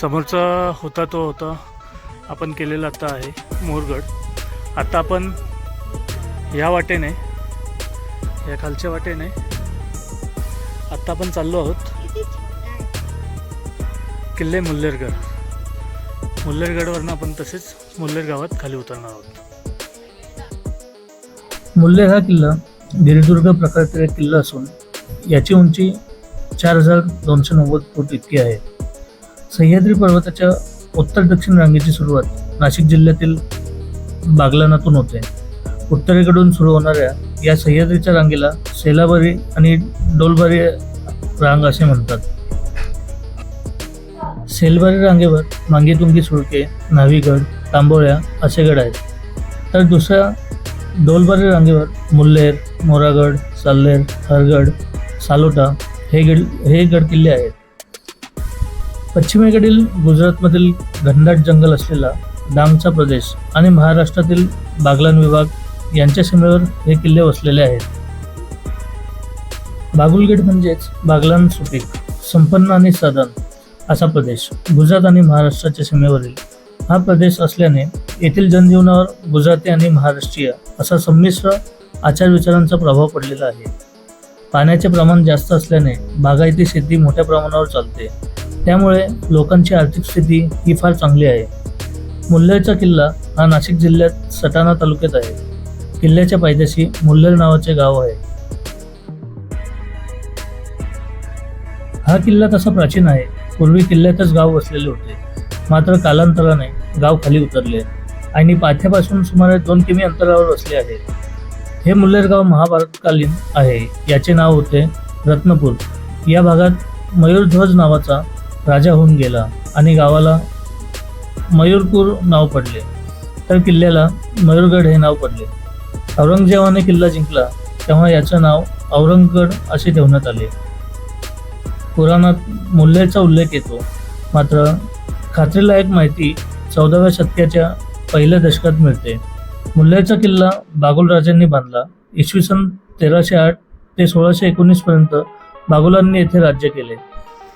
समोरचा होता तो होता. आपण केलेला आता आहे मोरगड. आता आपण या वाटेने या खालच्या वाटेने आत्ता आपण चाललो आहोत किल्ले मुल्लेरगड. मुल्लेरगडवरनं आपण तसेच मुल्लेर गावात खाली उतरणार आहोत. मुल्लेर हा किल्ला गिरिदुर्ग प्रकारचा एक किल्ला असून याची उंची चार हजार दोनशे नव्वद फूट इतकी आहे. सह्याद्री पर्वताच्या उत्तर दक्षिण रांगेची सुरुवात नाशिक जिल्ह्यातील बागलानातून होते. उत्तरेकडून सुरू होणाऱ्या या सह्याद्रीच्या रांगेला सेलाबारी आणि डोलबारी रांग असे म्हणतात. सेलबारी रांगेवर मांगीतुंगी सुळके नावीगड तांबोळ्या असे गड आहेत. तर दुसऱ्या डोलबारी रांगेवर मुल्लेर मोरागड साल्लेर हरगड सालोटा हे गड हे गड किल्ले आहेत. पश्चिमेकडील गुजरातमधील घनदाट जंगल असलेला डांगचा प्रदेश आणि महाराष्ट्रातील बागलान विभाग यांच्या सीमेवर हे किल्ले वसलेले आहेत. बागुलगेट म्हणजेच बागलान सुपीक संपन्न आणि सदन असा प्रदेश गुजरात आणि महाराष्ट्राच्या सीमेवरील. हा प्रदेश असल्याने येथील जनजीवनावर गुजराती आणि महाराष्ट्रीय असा संमिश्र आचारविचारांचा प्रभाव पडलेला आहे. पाण्याचे प्रमाण जास्त असल्याने बागायती शेती मोठ्या प्रमाणावर चालते. त्यामुळे लोकांची आर्थिक स्थिती ही फार चांगली आहे. मुल्लेरचा किल्ला हा नाशिक जिल्ह्यात सटाणा तालुक्यात आहे. किल्ल्याच्या पायथ्याशी मुल्हेर नावाचे गाव आहे. हा किल्ला तसा प्राचीन आहे. पूर्वी किल्ल्यातच गाव वसलेले होते. मात्र कालांतराने गाव खाली उतरले आणि पाथ्यापासून सुमारे दोन किमी अंतरावर वसले आहे. हे मुल्लेर गाव महाभारतकालीन आहे. याचे नाव होते रत्नपूर. या भागात मयूरध्वज नावाचा राजा होऊन गेला आणि गावाला मयूरपूर नाव पडले. तर किल्ल्याला मयूरगड हे नाव पडले. औरंगजेबाने किल्ला जिंकला तेव्हा याचं नाव औरंगगड असे ठेवण्यात आले. पुराणात मूल्याचा उल्लेख येतो. मात्र खात्रीलायक माहिती चौदाव्या शतकाच्या पहिल्या दशकात मिळते. मुल्लेरचा किल्ला बागुलराजांनी बांधला. इसवी सन तेराशे आठ ते सोळाशे एकोणीसपर्यंत बागुलांनी येथे राज्य केले.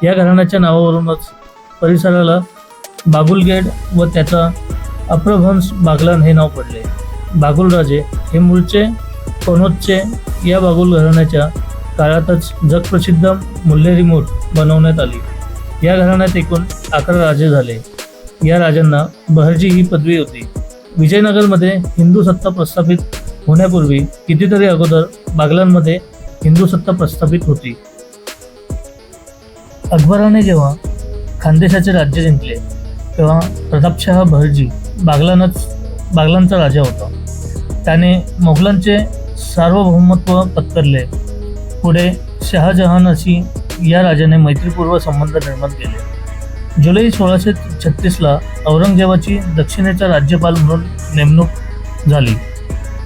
या घराण्याच्या नावावरूनच परिसराला बागुलगेड व त्याचा अप्रभंश बागलान हे नाव पडले. बागुलराजे हे मूळचे कनोजचे या बागुल घराण्याच्या काळातच जगप्रसिद्ध मुल्लेरी मूठ बनवण्यात आली. या घराण्यात एकूण अकरा राजे झाले. या राजांना बहरजी ही पदवी होती. विजयनगरमध्ये हिंदू सत्ता प्रस्थापित होण्यापूर्वी कितीतरी अगोदर बागलांमध्ये हिंदू सत्ता प्रस्थापित होती. अकबराने जेव्हा खानदेशाचे राज्य जिंकले तेव्हा प्रतापशहा बहरजी बागलानच बागलांचा राजा होता. त्याने मोगलांचे सार्वभौमत्व पत्करले. पुढे शहाजहानाशी या राजाने मैत्रीपूर्व संबंध निर्माण केले. जुलै सोळाशे छत्तीसला औरंगजेबाची दक्षिणेचा राज्यपाल म्हणून नेमणूक झाली.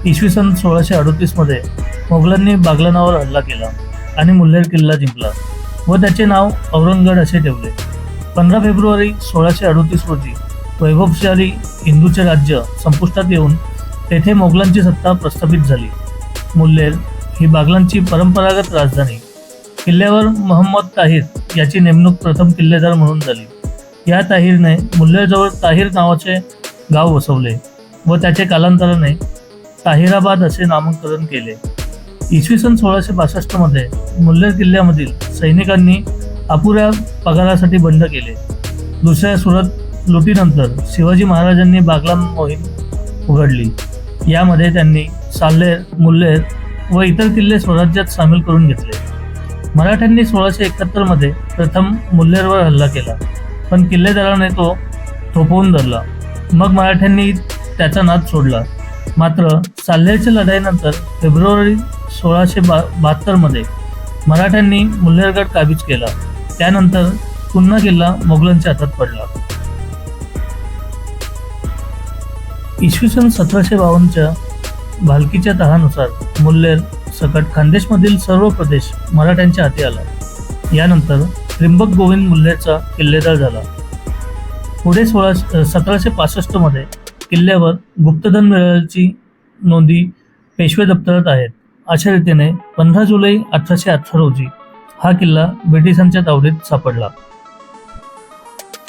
इसवी सन सोळाशे अडतीसमध्ये मोगलांनी बागलानावर हल्ला केला आणि मुल्हेर किल्ला जिंकला. व त्याचे नाव औरंगगड असे ठेवले. पंधरा फेब्रुवारी सोळाशे अडोतीस रोजी वैभवशाली हिंदूचे राज्य संपुष्टात येऊन तेथे मोगलांची सत्ता प्रस्थापित झाली. मुल्लेर ही बागलांची परंपरागत राजधानी. किल्ल्यावर मोहम्मद ताहिर याची नेमणूक प्रथम किल्लेदार म्हणून झाली. या ताहिरने मुल्लेरजवळ ताहिर नावाचे गाव वसवले व त्याचे कालांतराने ताहिराबाद असे नामकरण केले. इसवी सन सोळाशे बासष्टमध्ये मुल्लेर किल्ल्यामधील सैनिकांनी अपुऱ्या पगारासाठी बंड केले. दुसऱ्या सुरत लुटीनंतर शिवाजी महाराजांनी बागलाम मोहीम उघडली. यामध्ये त्यांनी साल्लेर मुल्लेर व इतर किल्ले स्वराज्यात सामील करून घेतले. मराठ्यांनी सोळाशे एकाहत्तरमध्ये प्रथम मुल्लेरवर हल्ला केला पण किल्लेदाराने तो थोपवून धरला. मग मराठ्यांनी त्याचा नाद सोडला. मात्र साल्हेरच्या लढाईनंतर फेब्रुवारी सोळाशे बा बहात्तरमध्ये मराठ्यांनी मुल्हेरगड काबीज केला. त्यानंतर पुन्हा किल्ला मोगलांच्या हातात पडला. इसवी सन सतराशे बावन्नच्या भालकीच्या तहानुसार मुल्हेर सकट खानदेशमधील सर्व प्रदेश मराठ्यांच्या हाती आला. यानंतर त्रिंबक गोविंद मुल्हेरचा किल्लेदार झाला. पुढे सोळा सतराशे पासष्टमध्ये किल्ल्यावर गुप्तधन मिळाल्याची नोंदी पेशवे दप्तरात आहेत. अशा रीतीने पंधरा जुलै अठराशे अठरा रोजी हा किल्ला ब्रिटिशांच्या तावडीत सापडला.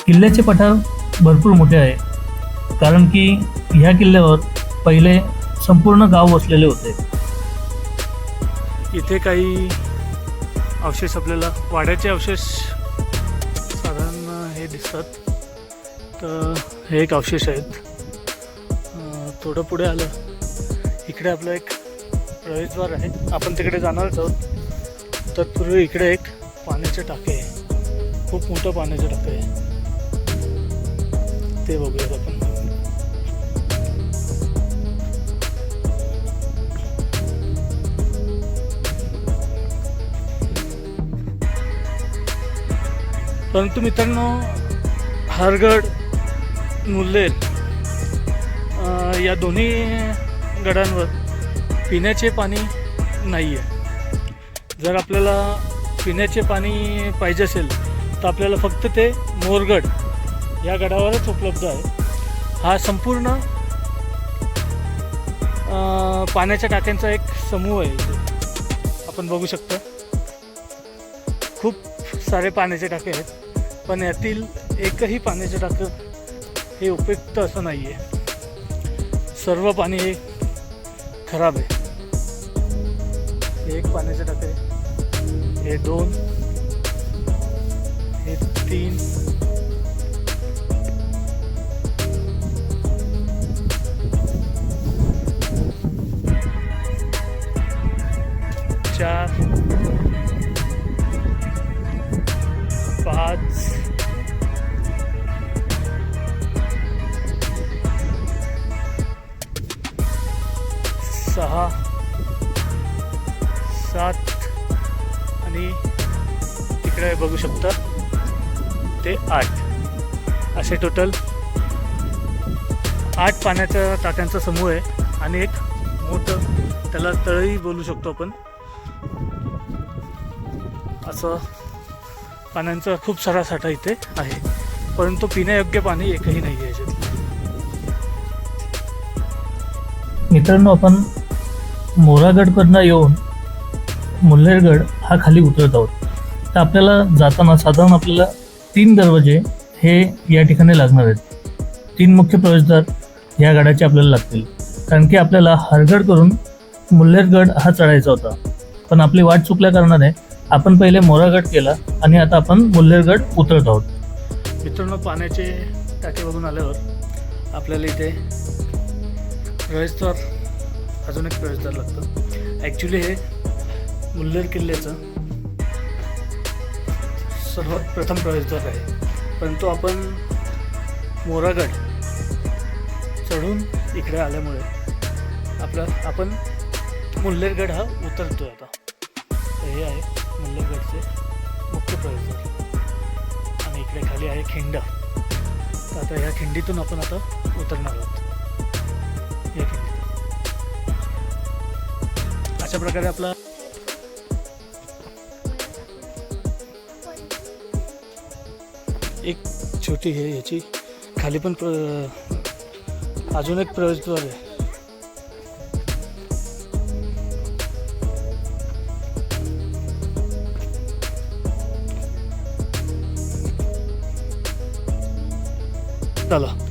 किल्ल्याचे पठार भरपूर मोठे आहे कारण की ह्या किल्ल्यावर पहिले संपूर्ण गाव वसलेले होते. इथे काही अवशेष आपल्याला वाड्याचे अवशेष साधारण हे दिसतात. तर हे एक अवशेष आहेत. थोडं पुढे आलं. इकडे आपलं एक प्रवेशद्वार आहे. आपण तिकडे जाणारच आहोत. तत्पूर्वी इकडे एक पाण्याचे टाके आहे. खूप मोठं पाण्याचे टाके आहे. ते बघूयात आपण. परंतु मित्रांनो हरगड मुल्लेर या दोन्ही गडांवर पिण्याचे पाणी नाही आहे जर आपल्याला पिण्याचे पाणी पाहिजे असेल तर आपल्याला फक्त ते मोरगड या गडावरच उपलब्ध आहे. हा संपूर्ण पाण्याच्या टाक्यांचा एक समूह आहे इथे. आपण बघू शकतो. खूप सारे पाण्याचे टाके आहेत पण यातील एकही पाण्याचे टाकं हे उपयुक्त असं नाही आहे सर्व पाणी हे खराब आहे. एक पाण्याचे टाके. हे दोन. हे तीन. बघू शकता. ते आठ. असे टोटल आठ पाण्याच्या टाक्यांचा समूह आहे आणि एक मोठं त्याला तळही बोलू शकतो आपण. असं पाण्याचा खूप सारा साठा इथे आहे. परंतु पिण्यायोग्य पाणी एकही नाही आहे याच्यात. मित्रांनो आपण मोरागडकडनं येऊन मुल्हेरगड हा खाली उतरत आहोत. तर आपल्याला जाताना साधारण आपल्याला तीन दरवाजे हे या ठिकाणी लागणार आहेत. तीन मुख्य प्रवेशद्वार ह्या गडाचे आपल्याला लागतील. कारण की आपल्याला हरगड करून मुल्हेरगड हा चढायचा होता. पण आपली वाट चुकल्या कारणाने आपण पहिले मोरागड केला आणि आता आपण मुल्हेरगड उतरत आहोत. मित्रांनो पाण्याचे टाके बघून आल्यावर आपल्याला इथे प्रवेशद्वार अजून एक प्रवेशद्वार लागतं. ॲक्च्युली हे मुल्हेर किल्ल्याचं सर्वात प्रथम प्रवेशद्वार आहे. परंतु आपण मोरागड चढून इकडे आल्यामुळे आपला आपण मुल्लेरगड हा उतरतो आता. हे आहे मुल्लेरगडचे मुख्य प्रवेशद्वार. आणि इकडे खाली आहे खिंड. तर आता ह्या खिंडीतून आपण आता उतरणार आहोत. या खिंडीतून. अशा प्रकारे आपला एक छोटी हे याची. खाली पण प्र अजून एक प्रवेशद्वार आहे. चला.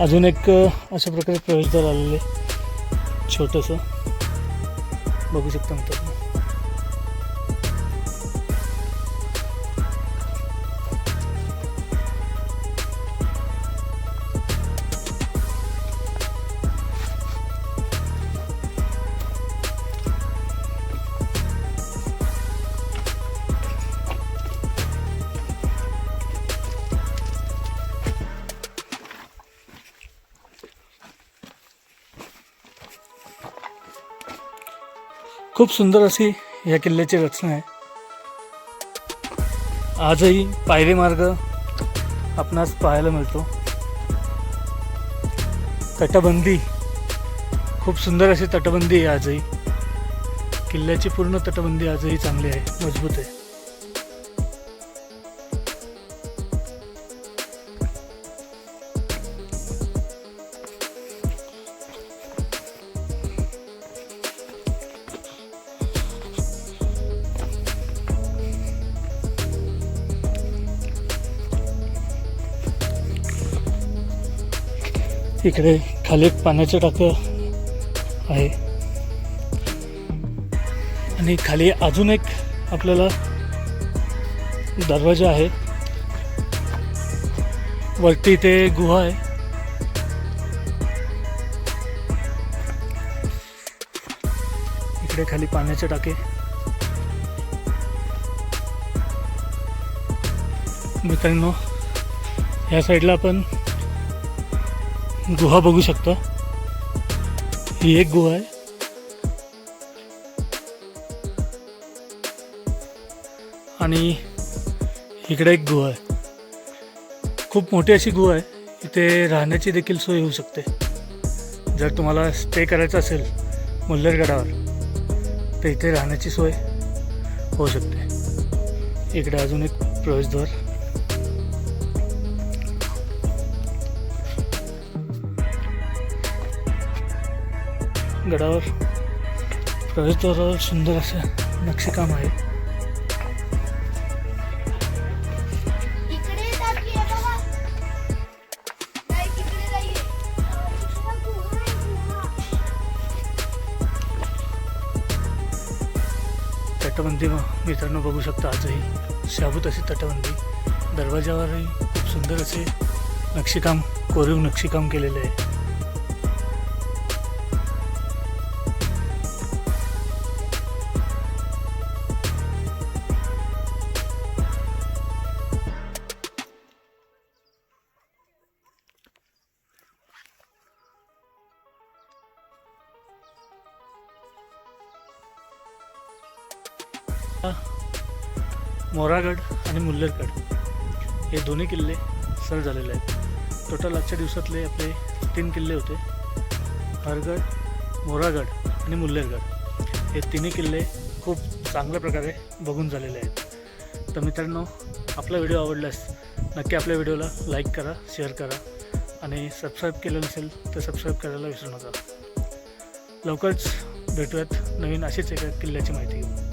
अजून एक अशा प्रकारे प्रवेशद्वार आलेले छोटंसं. बघू शकता मित्रांनो. खूप सुंदर अशी या किल्ल्याची रचना आहे. आजही पायरी मार्ग आपणास पाहायला मिळतो. तटबंदी खूप सुंदर अशी तटबंदी आहे आजही. किल्ल्याची पूर्ण तटबंदी आजही चांगली आहे मजबूत आहे. इकडे खाली एक पाण्याचं टाकं आहे. आणि खाली अजून एक आपल्याला दरवाजा आहे. वरती इथे गुहा आहे. इकडे खाली पाण्याचे टाके. मित्रांनो या साईडला आपण गुहा बघू शकता. ही एक गुहा आहे. आणि इकडे एक गुहा आहे. खूप मोठी अशी गुहा आहे. इथे राहण्याची देखील सोय होऊ शकते. जर तुम्हाला स्टे करायचं असेल मुल्लरगडावर तर इथे राहण्याची सोय होऊ शकते. इकडे अजून एक प्रवेशद्वार. गडावर. प्रवेशद्वारावर सुंदर असं नक्षीकाम आहे. तटबंदी मित्रांनो बघू शकता आजही शाबूत अशी तटबंदी. दरवाजावरही खूप सुंदर असे नक्षीकाम कोरीव नक्षीकाम केलेले आहे. मोरागड आणि मुल्लेरगड हे दोन्ही किल्ले सर झालेले आहेत. टोटल आजच्या दिवसातले आपले तीन किल्ले होते. हरगड मोरागड आणि मुल्लेरगड. हे तिन्ही किल्ले खूप चांगल्या प्रकारे बघून झालेले आहेत. तर मित्रांनो आपला व्हिडिओ आवडल्यास नक्की आपल्या व्हिडिओला लाईक करा शेअर करा आणि सबस्क्राईब केलं नसेल तर सबस्क्राईब करायला विसरू नका. लवकरच भेटूयात नवीन अशीच एका किल्ल्याची माहिती घेऊन.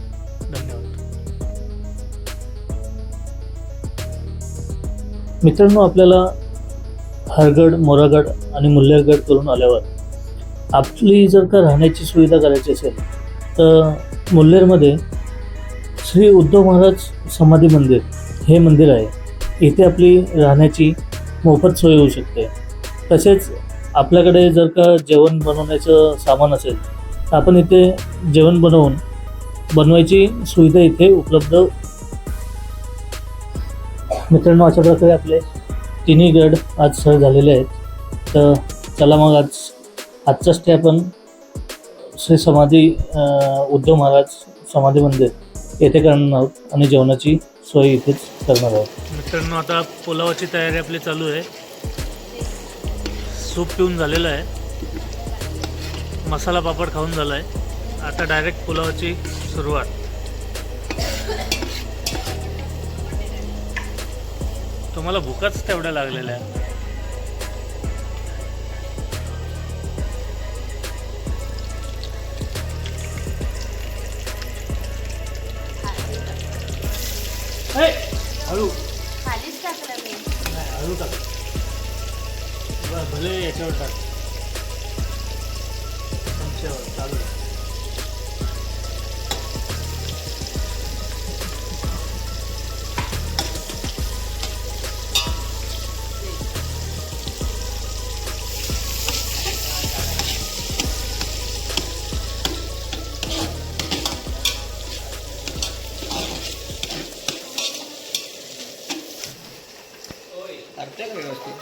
मित्रांनो आपल्याला हरगड मोरागड आणि मुल्लेरगड करून आल्यावर आपली जर का राहण्याची सुविधा करायची असेल तर मुल्लेरमध्ये श्री उद्धव महाराज समाधी मंदिर हे मंदिर आहे. इथे आपली राहण्याची मोफत सोय होऊ शकते. तसेच आपल्याकडे जर का जेवण बनवण्याचं सामान असेल तर आपण इथे जेवण बनवून बनवायची सुविधा इथे उपलब्ध मित्रांनो अशा प्रकारे आपले तिन्ही गड आज सह झालेले आहेत. तर चला मग आज आजचा स्टे आपण श्री समाधी उद्धव महाराज समाधी मंदिर येथे करणार आहोत आणि जेवणाची सोय इथेच करणार आहोत. मित्रांनो आता पुलावाची तयारी आपली चालू आहे. सूप पिऊन झालेलं आहे. मसाला पापड खाऊन झाला आहे आता डायरेक्ट पुलावाची सुरुवात. तुम्हाला भूकच तेवढ्या लागलेल्या आहे हे, हळू. खालीच टाकलं मी. नाही हळू टाक. बरं, भले याच्यावर टाक. चमच्यावर चालू करते का व्यवस्थित?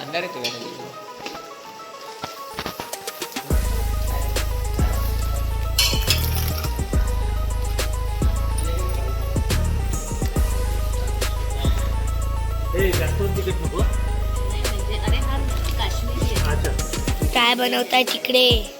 अंधार येतो का? हे. नको अच्छा. काय बनवताय तिकडे?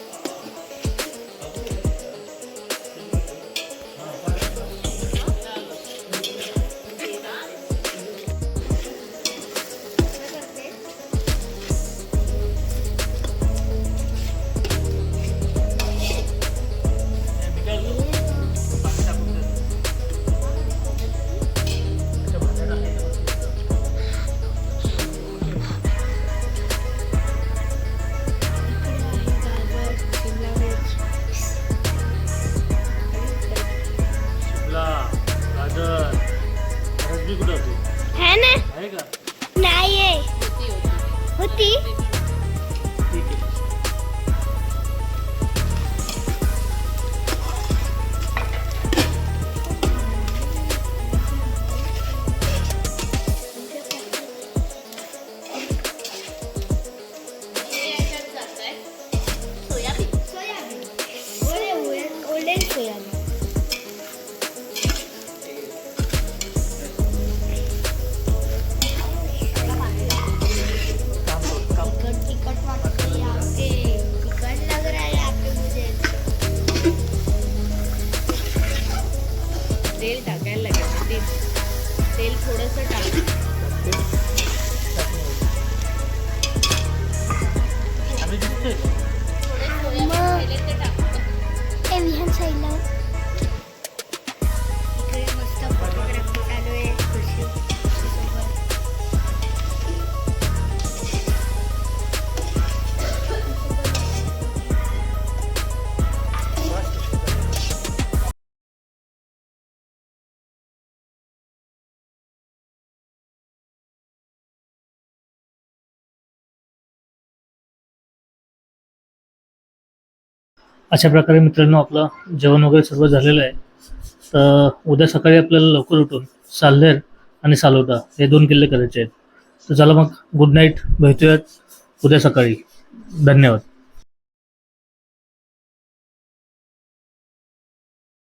थोडंसं टाक. अशा प्रकारे मित्रांनो आपलं जेवण वगैरे सर्व झालेलं आहे. तर उद्या सकाळी आपल्याला लवकर उठून साल्हेर आणि सालोदा हे दोन किल्ले करायचे आहेत. तर चला मग गुड नाईट भेटूयात उद्या सकाळी. धन्यवाद.